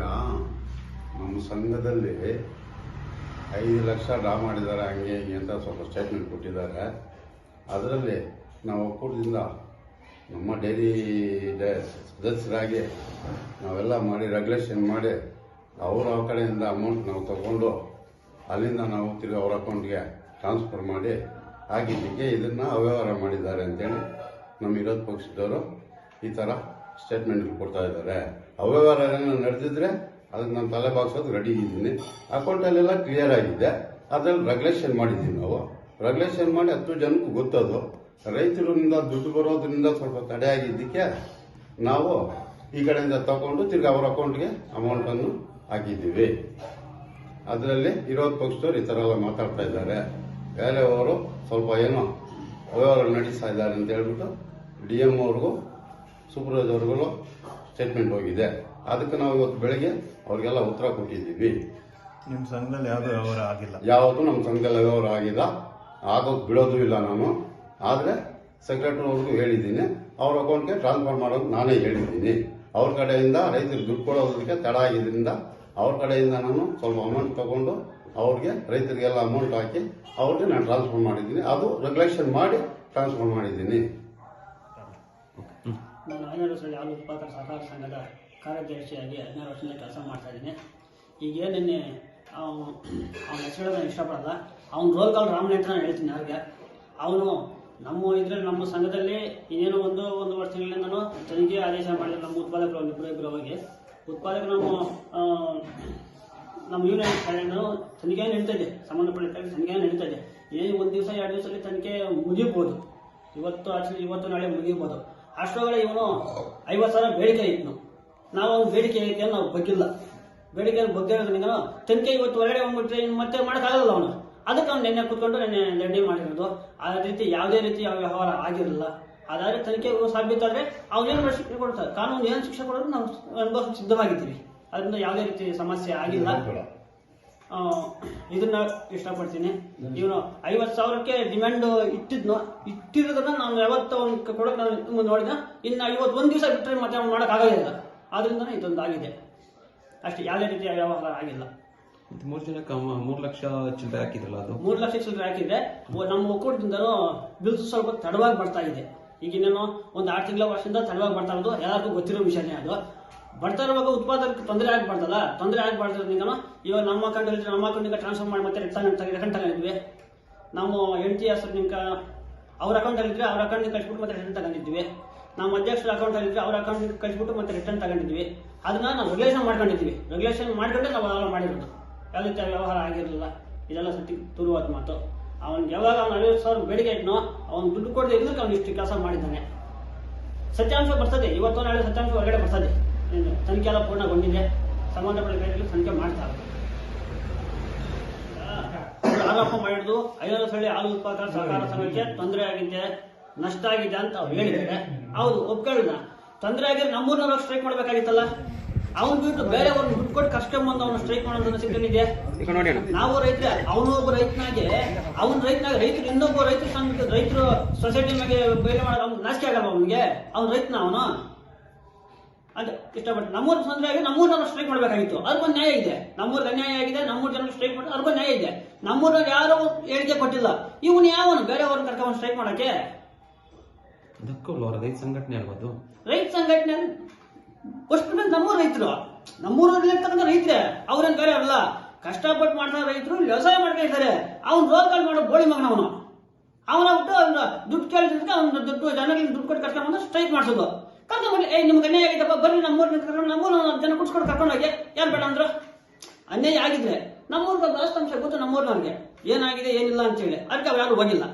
ನಮ್ಮ ಸಂಘದಲ್ಲಿ ಐದು ಲಕ್ಷ ಡ್ರಾ ಮಾಡಿದ್ದಾರೆ, ಹಂಗೆ ಹಿಂಗೆ ಅಂತ ಸ್ವಲ್ಪ ಸ್ಟೇಟ್ಮೆಂಟ್ ಕೊಟ್ಟಿದ್ದಾರೆ. ಅದರಲ್ಲಿ ನಾವು ಒಕ್ಕೂಟದಿಂದ ನಮ್ಮ ಡೈರಿ ಸದಸ್ಯರಾಗಿ ನಾವೆಲ್ಲ ಮಾಡಿ ರೆಗ್ಯುಲೇಷನ್ ಮಾಡಿ ಅವರ ಕಡೆಯಿಂದ ಅಮೌಂಟ್ ನಾವು ತಗೊಂಡು ಅಲ್ಲಿಂದ ನಾವು ತಿರುಗಿ ಅವ್ರ ಅಕೌಂಟ್ಗೆ ಟ್ರಾನ್ಸ್ಫರ್ ಮಾಡಿ ಆಗಿದ್ದಕ್ಕೆ ಇದನ್ನು ಅವ್ಯವಹಾರ ಮಾಡಿದ್ದಾರೆ ಅಂತೇಳಿ ನಮ್ಮ ವಿರೋಧ ಪಕ್ಷದವರು ಈ ಥರ ಸ್ಟೇಟ್ಮೆಂಟ್ ಕೊಡ್ತಾ ಇದ್ದಾರೆ. ಅವ್ಯವಹಾರ ಏನಾದ್ರು ನಡೆದಿದ್ರೆ ಅದಕ್ಕೆ ನಾನು ತಲೆ ಬಾಗ್ಸೋದು ರೆಡಿ ಇದ್ದೀನಿ. ಅಕೌಂಟಲ್ಲೆಲ್ಲ ಕ್ಲಿಯರ್ ಆಗಿದೆ. ಅದ್ರಲ್ಲಿ ರೆಗ್ಯುಲೇಷನ್ ಮಾಡಿದ್ದೀವಿ ನಾವು. ರೆಗ್ಯುಲೇಷನ್ ಮಾಡಿ ಹತ್ತು ಜನಕ್ಕೂ ಗೊತ್ತದು. ರೈತರಿಂದ ದುಡ್ಡು ಬರೋದ್ರಿಂದ ಸ್ವಲ್ಪ ತಡೆ ಆಗಿದ್ದಕ್ಕೆ ನಾವು ಈ ಕಡೆಯಿಂದ ತಗೊಂಡು ತಿರ್ಗಿ ಅವ್ರ ಅಕೌಂಟ್ಗೆ ಅಮೌಂಟನ್ನು ಹಾಕಿದ್ದೀವಿ. ಅದರಲ್ಲಿ ಇರೋದು ಪಕ್ಷದವ್ರು ಈ ಥರ ಎಲ್ಲ ಮಾತಾಡ್ತಾ ಇದ್ದಾರೆ. ಬೇರೆಯವರು ಸ್ವಲ್ಪ ಏನೋ ಅವ್ಯವಹಾರ ನಡೆಸ್ತಾ ಇದ್ದಾರೆ ಅಂತ ಹೇಳ್ಬಿಟ್ಟು ಡಿ ಎಂ ಅವ್ರಿಗೂ ಸೂಪರ್ವೈಸರ್ ಅವ್ರಿಗೂ ಸ್ಟೇಟ್ಮೆಂಟ್ ಹೋಗಿದೆ. ಅದಕ್ಕೆ ನಾವು ಇವತ್ತು ಬೆಳಗ್ಗೆ ಅವ್ರಿಗೆಲ್ಲ ಉತ್ತರ ಕೊಟ್ಟಿದ್ದೀವಿ. ನಿಮ್ಮ ಸಂಘದಲ್ಲಿ ಯಾವುದೂ ವ್ಯವಹಾರ ಆಗಿಲ್ಲ? ಯಾವತ್ತೂ ನಮ್ಮ ಸಂಘದಲ್ಲಿ ವ್ಯವಹಾರ ಆಗಿಲ್ಲ. ಆಗೋದು ಬಿಡೋದು ಇಲ್ಲ ನಾನು. ಆದರೆ ಸೆಕ್ರೆಟರಿ ಅವ್ರಿಗೂ ಹೇಳಿದ್ದೀನಿ. ಅವ್ರ ಅಕೌಂಟ್ಗೆ ಟ್ರಾನ್ಸ್ಫರ್ ಮಾಡೋದು ನಾನೇ ಹೇಳಿದ್ದೀನಿ. ಅವ್ರ ಕಡೆಯಿಂದ ರೈತರಿಗೆ ದುಡ್ಡು ಕೊಡೋದಕ್ಕೆ ತಡ ಆಗಿದ್ದರಿಂದ ಅವ್ರ ಕಡೆಯಿಂದ ನಾನು ಸ್ವಲ್ಪ ಅಮೌಂಟ್ ತಗೊಂಡು ಅವ್ರಿಗೆ ರೈತರಿಗೆಲ್ಲ ಅಮೌಂಟ್ ಹಾಕಿ ಅವ್ರಿಗೆ ನಾನು ಟ್ರಾನ್ಸ್ಫರ್ ಮಾಡಿದ್ದೀನಿ. ಅದು ರೆಗ್ಯುಲೇಷನ್ ಮಾಡಿ ಟ್ರಾನ್ಸ್ಫರ್ ಮಾಡಿದ್ದೀನಿ. ನಾನು ಹನ್ನೆರಡು ವರ್ಷದಲ್ಲಿ ಹಾಲು ಉತ್ಪಾದಕ ಸಹಕಾರ ಸಂಘದ ಕಾರ್ಯದರ್ಶಿಯಾಗಿ ಹದಿನಾರು ವರ್ಷದಿಂದ ಕೆಲಸ ಮಾಡ್ತಾ ಇದ್ದೀನಿ. ಈಗ ನಿನ್ನೆ ಅವನು ಹೆಸರು ನಾನು ಇಷ್ಟಪಡಲ್ಲ. ಅವ್ನ ರೋಲ್ ಕಾಲ್ ರಾಮನೇ ಹೇಳ್ತೀನಿ ಯಾರಿಗೆ. ಅವನು ನಮ್ಮ ಇದರಲ್ಲಿ, ನಮ್ಮ ಸಂಘದಲ್ಲಿ ಇನ್ನೇನು ಒಂದು ಒಂದು ವರ್ಷಗಳಿಂದ ನಾನು ತನಿಖೆ ಆದೇಶ ಮಾಡಿದ್ರೆ ನಮ್ಮ ಉತ್ಪಾದಕರು ಒಂದು ಇಬ್ಬರು ಹೋಗಿ. ಉತ್ಪಾದಕರು ನಮ್ಮ ನಮ್ಮ ಯೂನಿಯನ್ ಕಡೆಯಿಂದ ತನಿಖೆ ನಡೀತಾ ಇದೆ? ಸಂಬಂಧಪಟ್ಟ ತನಿಖೆ ನಡೀತಾ ಇದೆ? ಏನು ಒಂದು ದಿವಸ, ಎರಡು ದಿವಸದಲ್ಲಿ ತನಿಖೆ ಮುಗಿಬೋದು. ಇವತ್ತು ಆಕ್ಚುಲಿ ಇವತ್ತು ನಾಳೆ ಮುಗಿಬೋದು. ಅಷ್ಟರೊಳಗಡೆ ಇವನು ಐವತ್ತು ಸಾವಿರ ಬೇಡಿಕೆ ಇತ್ತು. ನಾವು ಒಂದು ಬೇಡಿಕೆ ಐತೆ ನಾವು ಬಗ್ಗಿಲ್ಲ. ಬೇಡಿಕೆ ಬಗ್ಗಿರೋದ್ರಿಂದ ತನಿಖೆ ಇವತ್ತು ಹೊರಗಡೆ ಹೋಗ್ಬಿಟ್ರೆ ಮತ್ತೆ ಮಾಡೋಕ್ಕಾಗಲ್ಲ ಅವನು. ಅದಕ್ಕೆ ಅವ್ನು ನೆನ್ನೆ ಕೂತ್ಕೊಂಡು ನೆನ್ನೆ ರೆಡಿ ಮಾಡಿರೋದು. ಆ ರೀತಿ ಯಾವುದೇ ರೀತಿ ವ್ಯವಹಾರ ಆಗಿರಲಿಲ್ಲ. ಅದಾದ್ರೆ ತನಿಖೆ ಸಾಬೀತಾದ್ರೆ ಅವ್ನೇನು ಶಿಕ್ಷೆ ಕೊಡ್ತಾರೆ? ಕಾನೂನು ಏನು ಶಿಕ್ಷೆ ಕೊಡೋದು ನಾವು ಅನುಭವ ಸಿದ್ಧವಾಗಿದ್ದೀವಿ. ಅದರಿಂದ ಯಾವುದೇ ರೀತಿ ಸಮಸ್ಯೆ ಆಗಿಲ್ಲ. ಇದನ್ನ ಇಷ್ಟಪಡ್ತೀನಿ. ಇವನು ಐವತ್ತು ಸಾವಿರಕ್ಕೆ ಡಿಮ್ಯಾಂಡ್ ಇಟ್ಟಿದ್ನು ಇಟ್ಟಿರೋದನ್ನ ನಾನು ಯಾವತ್ತ ಒಂದು ಕೊಡೋಕೆ ನಾನು ನೋಡಿದ ಇನ್ನು ಐವತ್ತು ಒಂದು ದಿವಸ ಬಿಟ್ಟರೆ ಮತ್ತೆ ಅವ್ನು ಮಾಡೋಕ್ಕಾಗೋದಿಲ್ಲ ಆದ್ರಿಂದನೇ ಇದೊಂದು ಆಗಿದೆ. ಅಷ್ಟೇ ಯಾವುದೇ ರೀತಿಯ ವ್ಯವಹಾರ ಆಗಿಲ್ಲ. ಮೂರು ಜನ ಮೂರು ಲಕ್ಷ ಚಿಲ್ಲರೆ ಹಾಕಿದ್ರಲ್ಲ ಅದು? ಮೂರು ಲಕ್ಷ ಚಿಲ್ಲರೆ ಹಾಕಿದ್ರೆ ನಮ್ಮ ಒಕ್ಕೂಟದಿಂದನೂ ಬಿಲ್ಸ್ ಸ್ವಲ್ಪ ತಡವಾಗಿ ಬರ್ತಾ ಇದೆ. ಈಗ ಇನ್ನೇನು ಒಂದು ಆರು ತಿಂಗಳ ವರ್ಷದಿಂದ ತಡವಾಗಿ ಬರ್ತಾ ಇರೋದು ಎಲ್ಲರಿಗೂ ಗೊತ್ತಿರೋ ವಿಷಯನೇ ಅದು. ಬರ್ತಾ ಇರುವಾಗ ಉತ್ಪಾದಕಕ್ಕೆ ತೊಂದರೆ ಆಗ್ಬಾರ್ದಲ್ಲ? ತೊಂದರೆ ಆಗಬಾರ್ದ್ರಿಂದ ಇವಾಗ ನಮ್ಮ ಅಕೌಂಟ್ ಇದ್ರೆ ನಮ್ಮ ಅಕೌಂಟಿಗೆ ಟ್ರಾನ್ಸ್ಫರ್ ಮಾಡಿ ಮತ್ತೆ ರಿಟರ್ನ್ ರಿಟರ್ನ್ ತಗೊಂಡಿದ್ವಿ. ನಮ್ಮ ಹೆಂಡತಿ ಎಸ್ ನಿಮ್ಗೆ ಅವ್ರ ಅಕೌಂಟಲ್ಲಿ ಇದ್ರೆ ಅವ್ರ ಅಕೌಂಟಿಗೆ ಕಳಿಸ್ಬಿಟ್ಟು ಮತ್ತೆ ರಿಟರ್ನ್ ತಗೊಂಡಿದ್ವಿ. ನಮ್ಮ ಅಧ್ಯಕ್ಷರ ಅಕೌಂಟಲ್ಲಿ ಅಲ್ಲಿದ್ರೆ ಅವ್ರ ಅಕೌಂಟಿಗೆ ಕಳಿಸ್ಬಿಟ್ಟು ಮತ್ತೆ ರಿಟರ್ನ್ ತಗೊಂಡಿದ್ವಿ. ಅದನ್ನ ನಾವು ರೆಗ್ಯುಲೇಷನ್ ಮಾಡ್ಕೊಂಡಿದ್ವಿ. ರೆಗ್ಯುಲೇಷನ್ ಮಾಡ್ಕೊಂಡೆ ನಾವು ಅವೆಲ್ಲ ಮಾಡಿರೋದು? ಯಾವ ರೀತಿಯ ವ್ಯವಹಾರ ಆಗಿರಲಿಲ್ಲ? ಇದೆಲ್ಲ ಸತ್ಯ, ತುರುವಾದ ಮಾತು. ಅವ್ನಿಗೆ ಯಾವಾಗ ಅವ್ನು ಐವತ್ತು ಸಾವಿರ ಬೇಡಿಕೆ ಇಟ್ನೋ, ಅವ್ನು ದುಡ್ಡು ಕೊಡದೆ ಇದ್ದಕ್ಕೆ ಅವ್ನು ಇಷ್ಟು ಕೆಲಸ ಮಾಡಿದ್ದಾನೆ. ಸತ್ಯಾಂಶ ಬರ್ತದೆ. ಇವತ್ತು ನಾಳೆ ಸತ್ಯಾಂಶ ಹೊರಗಡೆ ಬರ್ತದೆ. ತನಿಖೆ ಎಲ್ಲ ಪೂರ್ಣಗೊಂಡಿದೆ. ಸಂಬಂಧಪಟ್ಟ ತನಿಖೆ ಮಾಡ್ತಾರೆ ಆರೋಪ ಮಾಡಿದ್ದು ಐವತ್ತು ಸಳಿ ಹಾಲು ಉತ್ಪಾದಕರ ಸಹಕಾರ ಸಂಘಕ್ಕೆ ತೊಂದರೆ ಆಗಿದೆ ನಷ್ಟ ಆಗಿದೆ ಅಂತ ಅವ್ರು ಹೇಳಿದ್ದಾರೆ. ಹೌದು ಒಪ್ಕೊಳ್ಳೋಣ. ತೊಂದರೆ ಆಗಿದ್ರೆ ನಮ್ಮೂರ್ನವ್ರು ಸ್ಟ್ರೈಕ್ ಮಾಡ್ಬೇಕಾಗಿತ್ತಲ್ಲ? ಅವ್ನು ಬಿಟ್ಟು ಬೇರೆ ಒಂದು ದುಡ್ಡು ಕೊಟ್ಟು ಬಂದು ಅವನು ಸ್ಟ್ರೈಕ್ ಮಾಡೋದನ್ನ ಸಿಗ್ತಾನಿದೆ ನಾವು ರೈತರ ಅವನೊಬ್ಬ ಒಬ್ಬ ರೈತನಾಗೆ ಅವನ ರೈತನಾಗ ರೈತರು ಇನ್ನೊಬ್ಬ ರೈತರು ಸಂಘ ರೈತರು ಸೊಸೈಟಿ ಮೇಲೆ ಬೇರೆ ಮಾಡೋದು ಅವ್ನು ನಾಚಿಕೆ ಆಗಲ್ಲ ಅವನಿಗೆ? ಅವ್ನು ರೈತನ ಅವನು? ಅಂತ ಇಷ್ಟಪಟ್ಟು ನಮ್ಮೂರು ತೊಂದರೆ ಆಗಿ ನಾವು ಸ್ಟ್ರೈಕ್ ಮಾಡಬೇಕಾಗಿತ್ತು ಅದಕ್ಕೊಂದು ನ್ಯಾಯ ಇದೆ. ನಮ್ಮೂರು ಅನ್ಯಾಯ ಆಗಿದೆ ನಮ್ಮೂರು ಜನರು ಸ್ಟ್ರೈಕ್ ಮಾಡಿ ಅದಕ್ಕೊಂದು ನ್ಯಾಯ ಇದೆ. ನಮ್ಮೂರಲ್ಲಿ ಯಾರು ಹೇಳಿಕೆ ಕೊಟ್ಟಿಲ್ಲ. ಇವನು ಯಾವನು? ಬೇರೆಯವ್ರನ್ನ ಕರ್ಕೊಂಡು ಸ್ಟ್ರೈಕ್ ಮಾಡಕ್ಕೆ? ರೈತ ಸಂಘಟನೆ ಅಲ್ವದು? ರೈತ ಸಂಘಟನೆ ಅಷ್ಟು ನಮ್ಮೂರ ರೈತರು. ನಮ್ಮೂರಲ್ಲಿ ಇರ್ತಕ್ಕಂಥ ರೈತರೇ. ಅವ್ರೇನ್ ಬೇರೆ ಅಲ್ಲ ಕಷ್ಟಪಟ್ಟು ಮಾಡ್ತಾರೆ ರೈತರು ವ್ಯವಸಾಯ ಮಾಡ್ತಾ ಇದ್ದಾರೆ. ಅವ್ನು ರೋಲ್ ಮಾಡೋ ಗೋಳಿ ಮಗನ ಅವನು. ಅವನ ಬಿಟ್ಟು ಅವ್ನ ದುಡ್ಡು ಕೇಳಿದ್ರೆ ಅವ್ನ ದುಡ್ಡು ಜನಗಳಿಗೆ ದುಡ್ಡು ಕೊಟ್ಟು ಕಷ್ಟ ಸ್ಟ್ರೈಕ್ ಮಾಡಿಸೋದು. ಏ, ನಿಮ್ಗೆ ಅನ್ಯಾಯ ಆಗಿದ್ದಪ್ಪ ಬರ್ರಿ ನಮ್ಮೂರ್ನ ಕರ್ಕೊಂಡು ನಮ್ಮೂರು ಜನ ಕುಡ್ಸ್ಕೊಂಡು ಕರ್ಕೊಂಡೋಗಿ ಯಾರು ಬೇಡ ಅಂದ್ರು? ಅನ್ಯಾಯ ಆಗಿದ್ರೆ ನಮ್ಮೂರ್ಗೆ ಅಷ್ಟಂಶ ಗೊತ್ತು ನಮ್ಮೂರ್ನವ್ರಿಗೆ. ಏನಾಗಿದೆ, ಏನಿಲ್ಲ ಅಂತೇಳಿ ಅದಕ್ಕೆ ಅವ್ರು ಯಾರು ಹೋಗಿಲ್ಲ.